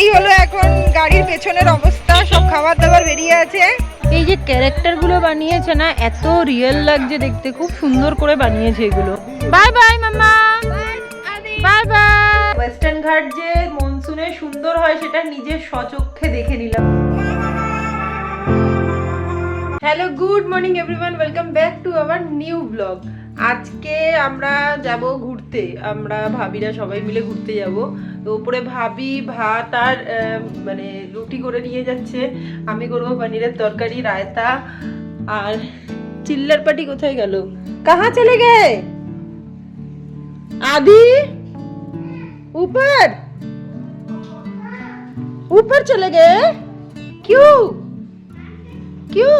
এই হলো এখন গাড়ির পেছনের অবস্থা, সব খাবার দাবার বেরিয়ে আছে। এই যে ক্যারেক্টারগুলো বানিয়েছে না, এত রিয়েল লাগছে দেখতে, খুব সুন্দর করে বানিয়েছে এগুলো। বাই বাই মামা বাই বাই ওয়েস্টার্ন ঘাট যে মনসুনে সুন্দর হয়, সেটা নিজের স্বচক্ষে দেখে নিলাম। Hello good morning everyone welcome back to our new blog আজকে আমরা যাব ঘুরতে আমরা ভাবিরা সবাই মিলে ঘুরতে যাব তো উপরে ভাবি ভাত আর আহ, মানে রুটি করে নিয়ে যাচ্ছে আমি করবো পনিরের তরকারি রায়তা আর চিল্লার পাটি কোথায় গেল কাহা চলে গে আদি ऊपर ऊपर चले गए क्यों क्यों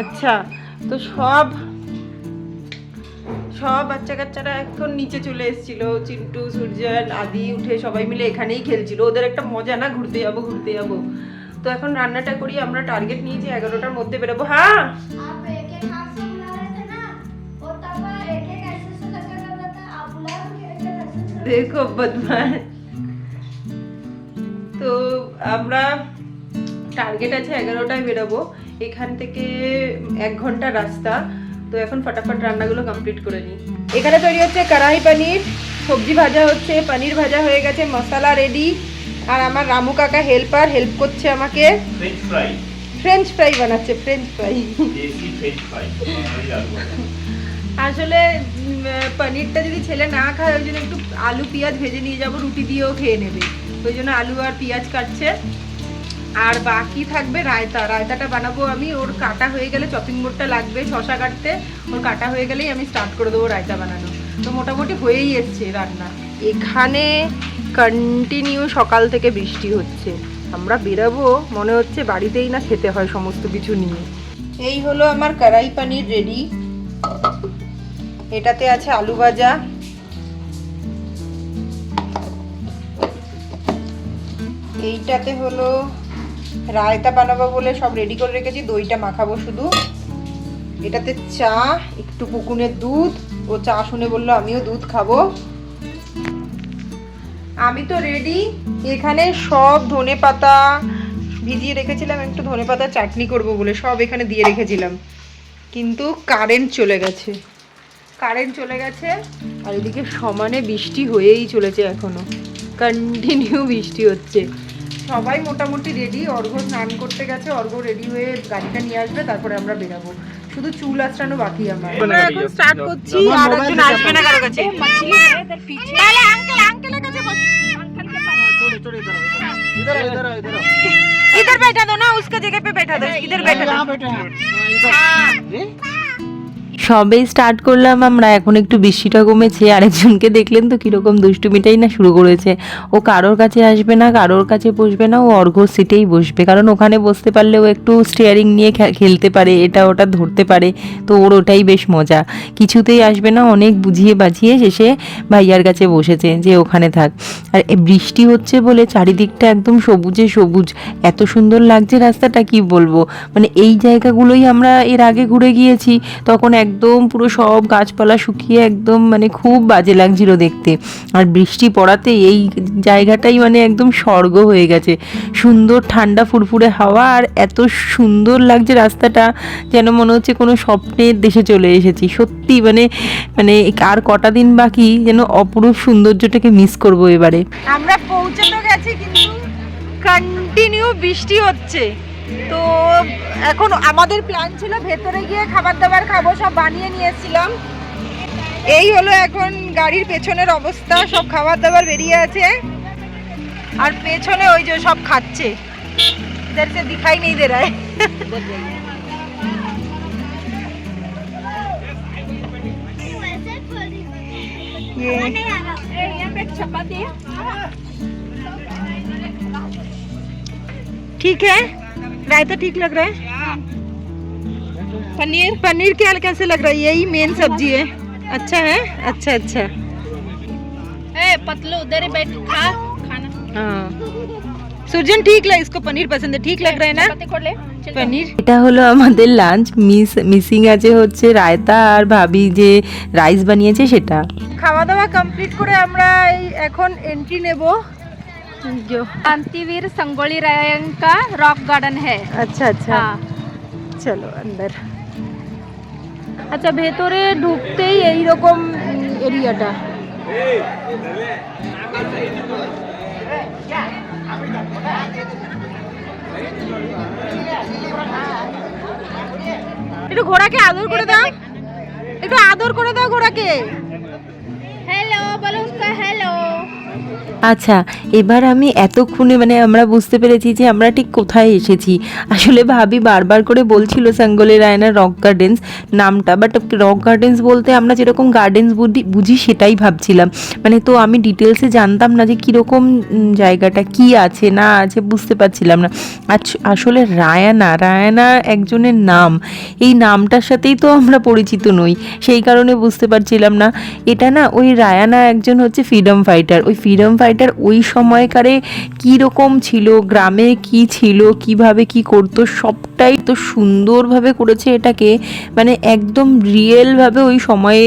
আচ্ছা তো সব সব বাচ্চা কাচ্চারা এখন নিচে চলে এসেছিল। চিন্টু সূর্যান আদি উঠে সবাই মিলে এখানেই খেলছিল। ওদের একটা মজা না ঘুরতে যাব ঘুরতে যাব। তো এখন রান্নাটা করি আমরা টার্গেট নিয়েছি এগারোটার মধ্যে বেরোবো। হ্যাঁ! দেখো বদমাস তো আমরা টার্গেট আছে এগারোটায় বেরোবো। এখান থেকে এক ঘণ্টা রাস্তা। তো এখন ফটাফট রান্নাগুলো কমপ্লিট করে নিই। এখানে তৈরি হচ্ছে কড়াই পনির সবজি ভাজা হচ্ছে পনির ভাজা হয়ে গেছে মশলা রেডি আর আমার রামু কাকা হেল্পার হেল্প করছে আমাকে। ফ্রেঞ্চ ফ্রাই বানাচ্ছে ফ্রেঞ্চ ফ্রাই। আসলে পনিরটা যদি ছেলে না খায় ওই জন্য একটু আলু পেঁয়াজ ভেজে নিয়ে যাব রুটি দিয়েও খেয়ে নেবে। ওই জন্য আলু আর পেঁয়াজ কাটছে। আর বাকি থাকবে রায়তা। রায়তাটা বানাবো আমি। ওর কাটা হয়ে গেলে চপিং বোর্ডটা লাগবে, শশা কাটতে। ওর কাটা হয়ে গেলেই আমি স্টার্ট করে দেবো রায়তা বানানো। তো মোটামুটি হয়েই এসছে রান্না। এখানে কন্টিনিউ সকাল থেকে বৃষ্টি হচ্ছে। আমরা বেরাবো, মনে হচ্ছে বাড়িতেই না খেতে হয় সমস্ত কিছু নিয়ে। এই হলো আমার কড়াই পানির রেডি এটাতে আছে আলু ভাজা। এইটাতে হলো রায়তা বানাবো বলে সব রেডি করে রেখেছি। দইটা মাখাবো শুধু। এটাতে চা, একটু পুকুনের দুধ। ও চা শুনে বলল, আমিও দুধ খাব। আমি তো রেডি এখানে সব ধনে পাতা ভিজিয়ে রেখেছিলাম। একটু ধনে পাতা চাটনি করব বলে সব এখানে দিয়ে রেখেছিলাম। কিন্তু কারেন্ট চলে গেছে। কারেন্ট চলে গেছে। আর এদিকে সমানে বৃষ্টি হয়েই চলেছে এখনও। কন্টিনিউ বৃষ্টি হচ্ছে। সবাই মোটামুটি রেডি অর্ঘ স্নান করতে গেছে অর্ঘ রেডি হয়ে গাড়িটা নিয়ে আসবে তারপরে আমরা বেরাবো শুধু চুল আঁচড়ানো বাকি আমার আমরা এখন স্টার্ট করছি আর একজন আসবে না কারো কাছে তাহলে আঙ্কেল আঙ্কেলের কাছে বস इधर बैठा दो ना उसका जगह पे बैठा दो इधर बैठा दो সবেই স্টার্ট করলাম, আমরা এখন একটু বৃষ্টিটা কমেছে, আরেকজনকে দেখলেন তো কীরকম দুষ্টুমিটাই না শুরু করেছে। ও কারোর কাছে আসবে না, কারোর কাছে বসবে না, ও অর্ঘ সিটেই বসবে, কারণ ওখানে বসতে পারলে ও একটু স্টিয়ারিং নিয়ে খেলতে পারে, এটা ওটা ধরতে পারে, তো ওর ওটাই বেশ মজা। কিছুতেই আসবে না, অনেক বুঝিয়ে বাজিয়ে শেষে ভাইয়ার কাছে বসেছে যে ওখানে থাক। আর বৃষ্টি হচ্ছে বলে চারিদিকটা একদম সবুজে সবুজ, এত সুন্দর লাগছে রাস্তাটা, কি বলব? মানে এই জায়গাগুলোই আমরা এর আগে ঘুরে গিয়েছি, তখন একদম পুরো সব গাছপালা শুকিয়ে একদম মানে খুব বাজে লাগছিল দেখতে। আর বৃষ্টি পড়াতে এই জায়গাটাই মানে একদম স্বর্গ হয়ে গেছে। সুন্দর ঠান্ডা ফুরফুরে হাওয়া আর এত সুন্দর লাগছে রাস্তাটা যেন মনে হচ্ছে কোনো স্বপ্নের দেশে চলে এসেছি। সত্যি মানে মানে আর কটা দিন বাকি যেন অপরূপ সৌন্দর্যটাকে মিস করব এবারে। আমরা পৌঁছানো গেছি কিন্তু কন্টিনিউ বৃষ্টি হচ্ছে। তো এখন আমাদের প্ল্যান ছিল ভেতরে গিয়ে খাবার দাবার খাবো সব বানিয়ে নিয়ে এসেছিলাম এই হলো এখন গাড়ির পেছনের অবস্থা সব খাবার দাবার বেরিয়ে আছে আর পেছনে ওই যে সব খাচ্ছে इधर से दिखाई नहीं दे रहा है वैसे थोड़ी ये नहीं आ रहा यहाँ पे चपाती ठीक है रायता ठीक लग रहा है पनीर पनीर क्या कैसे लग रहा है यही मेन सब्जी है अच्छा है अच्छा अच्छा ए पतलू उधर ही बैठ खा खाना हाँ सुरजन ठीक लग इसको पनीर पसंद है ठीक लग रहा है ना चपाती कर ले चल पनीर এটা হলো আমাদের লাঞ্চ মিস মিসিং আছে হচ্ছে রায়তা আর ভাবি যে রাইস বানিয়েছে সেটা খাওয়া দাওয়া কমপ্লিট করে আমরা এই এখন এন্ট্রি নেব जो शांतिवीर संगोली रायन का रॉक गार्डन है আচ্ছা আচ্ছা हाँ চলো আন্দার আচ্ছা ভেতরে ঢুকতেই এই রকম এরিয়াটা একটু ঘোড়াকে আদর করে দাও একটু আদর করে দাও ঘোড়াকে हेलो बोलो उसका हेलो আচ্ছা এবার আমি এতক্ষণে মানে আমরা বুঝতে পেরেছি যে আমরা ঠিক কোথায় এসেছি। আসলে ভাবি বারবার করে বলছিল সাঙ্গলে রায়না রক গার্ডেন্স নামটা বাট রক গার্ডেন্স বলতে আমরা যেরকম গার্ডেন্স বুঝি সেটাই ভাবছিলাম। মানে তো আমি ডিটেলসে জানতাম না যে কীরকম জায়গাটা, কি আছে, না আছে, বুঝতে পারছিলাম না। আসলে রায়ানা রায়ানা একজনের নাম, এই নামটার সাথেই তো আমরা পরিচিত নই। সেই কারণে বুঝতে পারছিলাম না। এটা না ওই রায়ানা একজন হচ্ছে ফ্রিডম ফাইটার, ওই ফ্রিডম ফাইটার ওই সময়কারে কী রকম ছিল? গ্রামে কি ছিল? কীভাবে কি করতো? সবটাই তো সুন্দরভাবে করেছে এটাকে। মানে একদম রিয়েলভাবে ওই সময়ে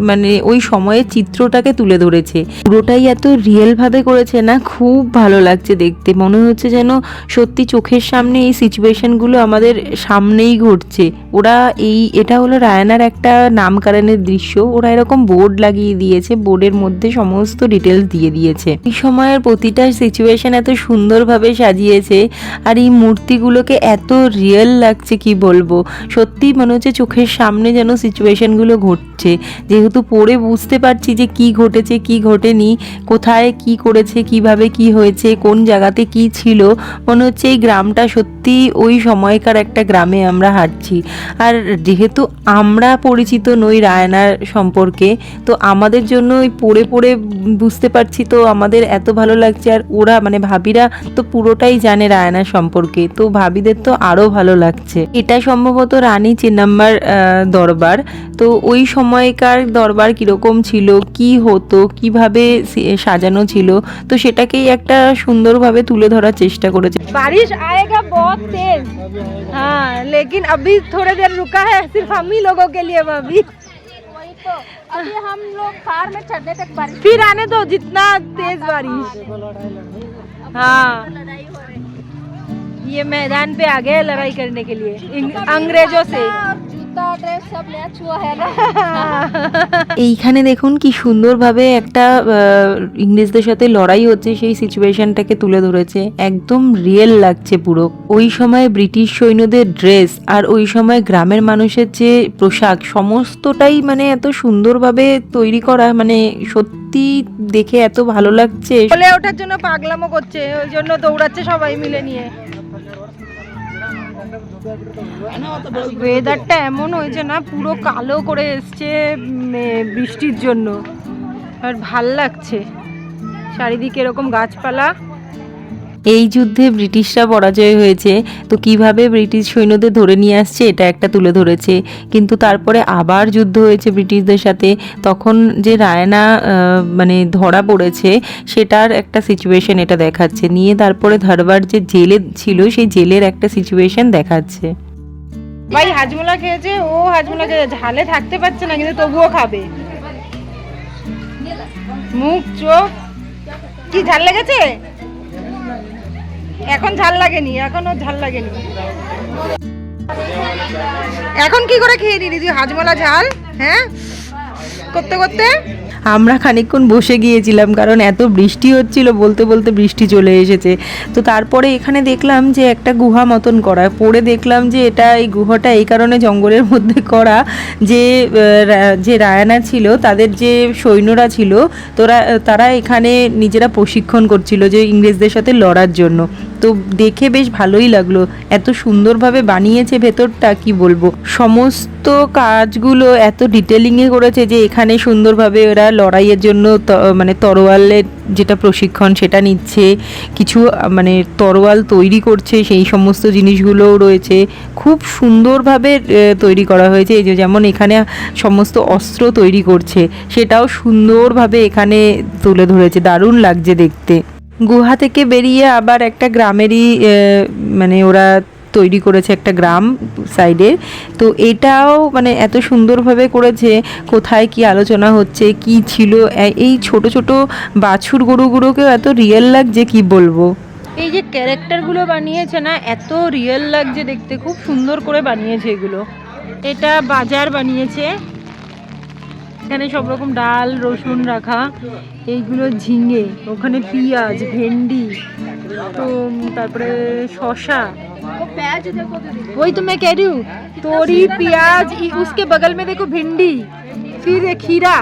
মানে ওই সময়ের চিত্রটাকে তুলে ধরেছে। পুরোটাই এত রিয়েলভাবে করেছে না, খুব ভালো লাগছে দেখতে। মনে হচ্ছে যেন সত্যি চোখের সামনে এই সিচুয়েশনগুলো আমাদের সামনেই ঘটছে। ওরা এই, এটা হলো রায়নার একটা নামকরণের দৃশ্য। ওরা এরকম বোর্ড লাগিয়ে দিয়েছে বোর্ডের মধ্যে সমস্ত ডিটেলস দিয়ে দিয়েছে। এই সময়ের প্রতিটা সিচুয়েশন এত সুন্দরভাবে সাজিয়েছে আর এই মূর্তিগুলোকে এত রিয়েল লাগছে কি বলব? সত্যি মনে হচ্ছে চোখের সামনে যেন সিচুয়েশনগুলো ঘটছে। যেহেতু পড়ে বুঝতে পারছি যে কি ঘটেছে, কি ঘটেনি, কোথায় কি করেছে, কীভাবে কি হয়েছে, কোন জায়গাতে কি ছিল, মনে হচ্ছে এই গ্রামটা সত্যি ওই সময়কার একটা গ্রামে আমরা হাঁটছি। আর যেহেতু আমরা পরিচিত নই রায়নার সম্পর্কে, তো আমাদের জন্য ওই পড়ে পড়ে বুঝতে পারছি তো আমাদের এত ভালো লাগছে। আর ওরা মানে ভাবিরা তো পুরোটাই জানে রায়নার সম্পর্কে, তো ভাবিদের তো আরও ভালো লাগছে। এটা সম্ভবত রানী চেন্নাম্বার দরবার, তো ওই সময়কার দরবার কীরকম ছিল কি হতো কিভাবে সে- সাজানো ছিল তো সেটাকেই একটা সুন্দরভাবে তুলে ধরার চেষ্টা করেছে बारिश आएगा बहुत तेज हाँ लेकिन अभी थोड़ी देर रुका है सिर्फ हम ही लोगों के लिए अभी वही तो अभी हम लोग कार में चढ़ने तक बारिश फिर आने दो जितना तेज बारिश हाँ लड़ाई हो रही ये मैदान पे आ गए लड़ाई करने के लिए इन- अंग्रेजों से ড্রেস সব ম্যাচ হুয়া হ্যায় না। এইখানে দেখুন কি সুন্দরভাবে একটা ইংরেজদের সাথে লড়াই হচ্ছে সেই সিচুয়েশনটাকে তুলে ধরেছে। একদম রিয়েল লাগছে পুরো। ওই সময় ব্রিটিশ সৈন্যদের ড্রেস আর ওই সময় গ্রামের মানুষের যে পোশাক সমস্তটাই মানে এত সুন্দরভাবে তৈরি করা মানে সত্যি দেখে এত ভালো লাগছে। ওটার ওঠার জন্য পাগলামো করছে ওই জন্য দৌড়াচ্ছে সবাই মিলে নিয়ে। ওয়েদারটা এমন হয়েছে না, পুরো কালো করে এসছে বৃষ্টির জন্য। আর ভালো লাগছে। চারিদিকে এরকম গাছপালা। এই যুদ্ধে ব্রিটিশরা পরাজয় হয়েছে। তো কীভাবে ব্রিটিশ সৈন্যদের ধরে নিয়ে আসছে, এটা একটা তুলে ধরেছে। কিন্তু তারপরে আবার যুদ্ধ হয়েছে ব্রিটিশদের সাথে। তখন যে রায়না মানে ধরা পড়েছে, সেটার একটা সিচুয়েশন এটা দেখাচ্ছে। নিয়ে তারপরে ধরবার যে জেলে ছিল, সেই জেলের একটা সিচুয়েশন দেখাচ্ছে। ভাই, হাজমোলা খেয়েছে, ও হাজমোলা খেয়েছে। ঝালে থাকতে পারছে না, কিন্তু তবুও খাবে। মুখ, চোখ। কি ঝাল লেগেছে? এখন ঝাল লাগেনি, এখনও ঝাল লাগেনি। এখন কি করে খেয়ে নিলি? দিদি হাজমলা ঝাল হ্যাঁ? করতে করতে? আমরা খানিকক্ষণ বসে গিয়েছিলাম, কারণ এত বৃষ্টি হচ্ছিল, বলতে বলতে বৃষ্টি চলে এসেছে। তো তারপরে এখানে দেখলাম যে একটা গুহা মতন করা, পড়ে দেখলাম যে এটা এই গুহাটা এই কারণে জঙ্গলের মধ্যে করা যে যে রায়ানা ছিল, তাদের যে সৈন্যরা ছিল, তোরা, তারা এখানে নিজেরা প্রশিক্ষণ করছিল যে ইংরেজদের সাথে লড়ার জন্য। তো দেখে বেশ ভালোই লাগল, এত সুন্দরভাবে বানিয়েছে ভেতরটা, কি বলব? সমস্ত কাজগুলো এত ডিটেলিংয়ে করেছে যে এখানে সুন্দরভাবে ওরা লড়াইয়ের জন্য মানে তরোয়ালের যেটা প্রশিক্ষণ সেটা নিচ্ছে, কিছু মানে তরোয়াল তৈরি করছে, সেই সমস্ত জিনিসগুলোও রয়েছে। খুব সুন্দরভাবে তৈরি করা হয়েছে। এই যে যেমন এখানে সমস্ত অস্ত্র তৈরি করছে, সেটাও সুন্দরভাবে এখানে তুলে ধরেছে। দারুণ লাগছে দেখতে। গুহা থেকে বেরিয়ে আবার একটা গ্রামেরই মানে ওরা তৈরি করেছে একটা গ্রাম সাইডে। তো এটাও মানে এত সুন্দরভাবে করেছে, কোথায় কি আলোচনা হচ্ছে, কি ছিল এই ছোট ছোট বাছুর গরুগুলোকেও এত রিয়েল লাগছে কি বলব? এই যে ক্যারেক্টারগুলো বানিয়েছে না, এত রিয়েল লাগছে দেখতে, খুব সুন্দর করে বানিয়েছে এগুলো। এটা বাজার বানিয়েছে। এখানে সব রকম ডাল রসুন রাখা এইগুলো ঝিঙে ওখানে পেঁয়াজ ভেন্ডি তো উম, তারপরে শশা वही तो मैं कह रही हूँ तोरी प्याज इ- उसके बगल में देखो भिंडी फिर ये खीरा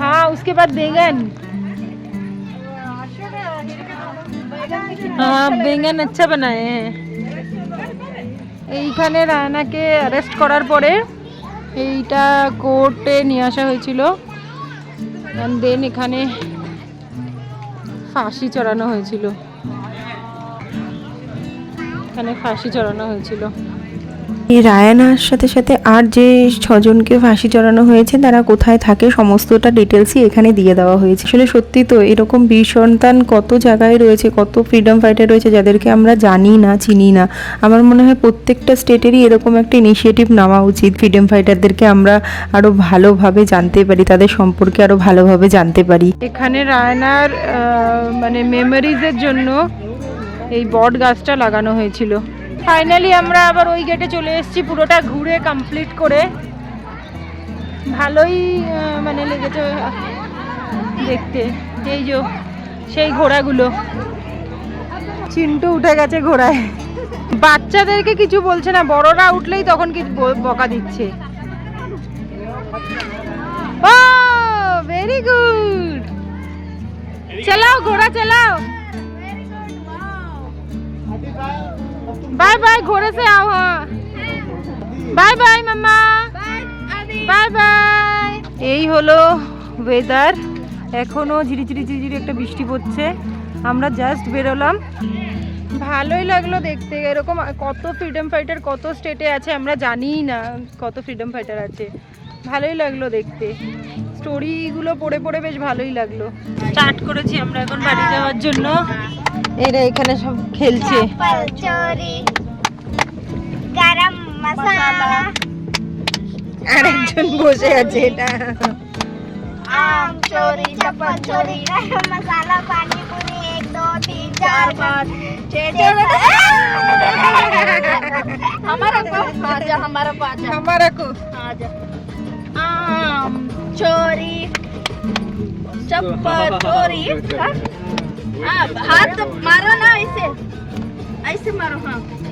हाँ उसके बाद बैंगन हाँ বেঙ্গন আচ্ছা বানায় হ্যাঁ এইখানে রায়নাকে অ্যারেস্ট করার পরে এইটা কোর্টে নিয়ে আসা হয়েছিল। দেন এখানে ফাঁসি চড়ানো হয়েছিল। এখানে ফাঁসি চড়ানো হয়েছিল। এই রায়ানার সাথে সাথে আর যে ছজনকে ফাঁসি চড়ানো হয়েছে, তারা কোথায় থাকে সমস্তটা ডিটেলসই এখানে দিয়ে দেওয়া হয়েছে। আসলে সত্যি তো এরকম বীর সন্তান কত জায়গায় রয়েছে, কত ফ্রিডম ফাইটার রয়েছে যাদেরকে আমরা জানি না, চিনি না। আমার মনে হয় প্রত্যেকটা স্টেটেরই এরকম একটা ইনিশিয়েটিভ নেওয়া উচিত ফ্রিডম ফাইটারদেরকে আমরা আরও ভালোভাবে জানতে পারি, তাদের সম্পর্কে আরও ভালোভাবে জানতে পারি। এখানে রায়নার মানে মেমোরিজের জন্য এই বট গাছটা লাগানো হয়েছিল। ফাইনালি আমরা আবার ওই গেটে চলে এসেছি, পুরোটা ঘুরে কমপ্লিট করে। ভালোই মানে লেগেছে দেখতে। এই যে, সেই ঘোড়াগুলো। চিন্টু উঠে গেছে ঘোড়ায়। বাচ্চাদেরকে কিছু বলছে না, বড়রা উঠলেই তখন কি ব- বকা দিচ্ছে। ও ভেরি গুড চালাও ঘোড়া, চালাও। কোথায় ঘুরেছে আবহাওয়া বাই বাই, মাম্মা। Bye bye. এই হলো ওয়েদার এখনও ঝিরিঝিরি ঝিরিঝিরি একটা বৃষ্টি পড়ছে। আমরা জাস্ট বেরোলাম। ভালোই লাগল দেখতে। এরকম কত ফ্রিডম ফাইটার কত স্টেটে আছে, আমরা জানিই না কত ফ্রিডম ফাইটার আছে। ভালোই লাগল দেখতে। স্টোরিগুলো পড়ে পড়ে বেশ ভালোই লাগল। স্টার্ট করেছি আমরা এখন বাড়ি যাওয়ার জন্য। এরা এখানে সব খেলছে। चोरी गरम मसाला আরেকজন বসে আছে এটা आम चोरी चप्पल चोरी गरम मसाला पानी पूरी एक दो तीन चार पाँच छः हमारा आजा हमारा पाजा हमारा को आजा आम चोरी चप्पल चोरी हाँ? हाँ, हाथ मारो ना ऐसे ऐसे मारो हाँ हाँ मारो मारो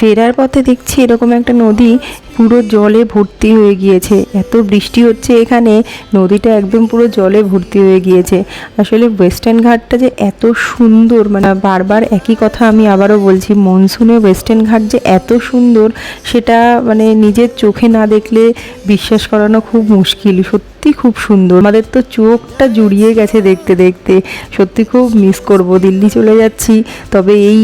ফেরার পথে দেখছি এরকম একটা নদী পুরো জলে ভর্তি হয়ে গিয়েছে। এত বৃষ্টি হচ্ছে এখানে, নদীটা একদম পুরো জলে ভর্তি হয়ে গিয়েছে। আসলে ওয়েস্টার্ন ঘাটটা যে এত সুন্দর মানে বারবার একই কথা আমি আবারও বলছি, মনসুনে ওয়েস্টার্ন ঘাট যে এত সুন্দর, সেটা মানে নিজের চোখে না দেখলে বিশ্বাস করানো খুব মুশকিল, সত্যি খুব সুন্দর। আমাদের তো চোখটা জুড়িয়ে গেছে দেখতে দেখতে। সত্যি খুব মিস করব, দিল্লি চলে যাচ্ছি। তবে এই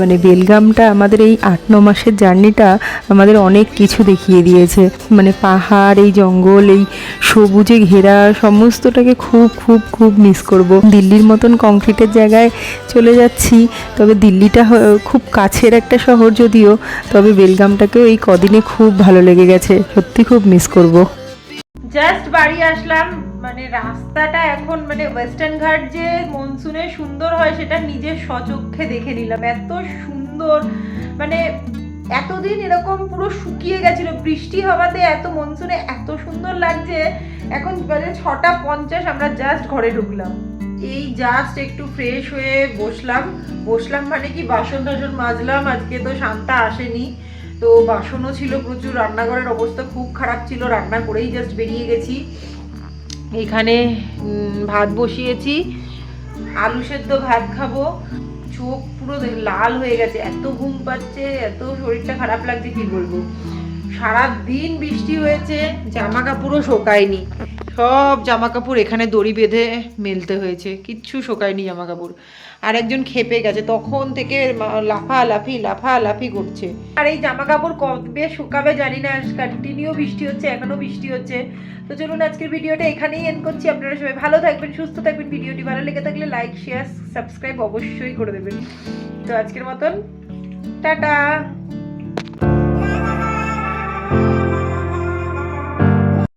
মানে বেলগামটা আমাদের এই আট, ন মাসের জার্নিটা আমাদের অনেক কিছু দেখিয়ে দিয়েছে। মানে পাহাড়, এই জঙ্গল, এই সবুজে ঘেরা, সমস্তটাকে খুব খুব খুব মিস করব। দিল্লির মতন কংক্রিটের জায়গায় চলে যাচ্ছি, তবে দিল্লিটা খুব কাছের একটা শহর যদিও, তবে বেলগামটাকেও এই কদিনে খুব ভালো লেগে গেছে। সত্যি খুব মিস করব। জাস্ট বাড়ি আসলাম মানে রাস্তাটা এখন মানে ওয়েস্টার্ন ঘাট যে মনসুনে সুন্দর হয়, সেটা নিজের সচক্ষে দেখে নিলাম। এত সুন্দর মানে এতদিন এরকম পুরো শুকিয়ে গেছিল, বৃষ্টি হওয়াতে এত মনসুনে এত সুন্দর লাগছে। এখন বাজে ছটা পঞ্চাশ, আমরা জাস্ট ঘরে ঢুকলাম। এই জাস্ট একটু ফ্রেশ হয়ে বসলাম। বসলাম মানে কি বাসন টাসন মাজলাম, আজকে তো শান্তা আসেনি। তো বাসনও ছিল প্রচুর, রান্নাঘরের অবস্থা খুব খারাপ ছিল, রান্না করেই জাস্ট বেরিয়ে গেছি। এখানে ভাত বসিয়েছি। আলু সেদ্ধ ভাত খাব। চোখ পুরো লাল হয়ে গেছে, এত ঘুম পাচ্ছে, এত শরীরটা খারাপ লাগছে, কি বলব? সারা দিন বৃষ্টি হয়েছে, জামা কাপড়ও শোকায়নি। সব জামা কাপড় এখানে দড়ি বেঁধে মেলতে হয়েছে। কিচ্ছু শোকায়নি জামা কাপড় আর একজন খেপে গেছে। তখন থেকে মা- লাফালাফি লাফালাফি করছে। আর এই জামা কাপড় কবে শুকাবে জানি না, কন্টিনিউ বৃষ্টি হচ্ছে, এখনও বৃষ্টি হচ্ছে। তো চলুন আজকের ভিডিওটা এখানেই এন্ড করছি। আপনারা সবাই ভালো থাকবেন, সুস্থ থাকবেন। ভিডিওটি ভালো লেগে থাকলে লাইক শেয়ার সাবস্ক্রাইব অবশ্যই করে দেবেন। তো আজকের মতন, টাটা!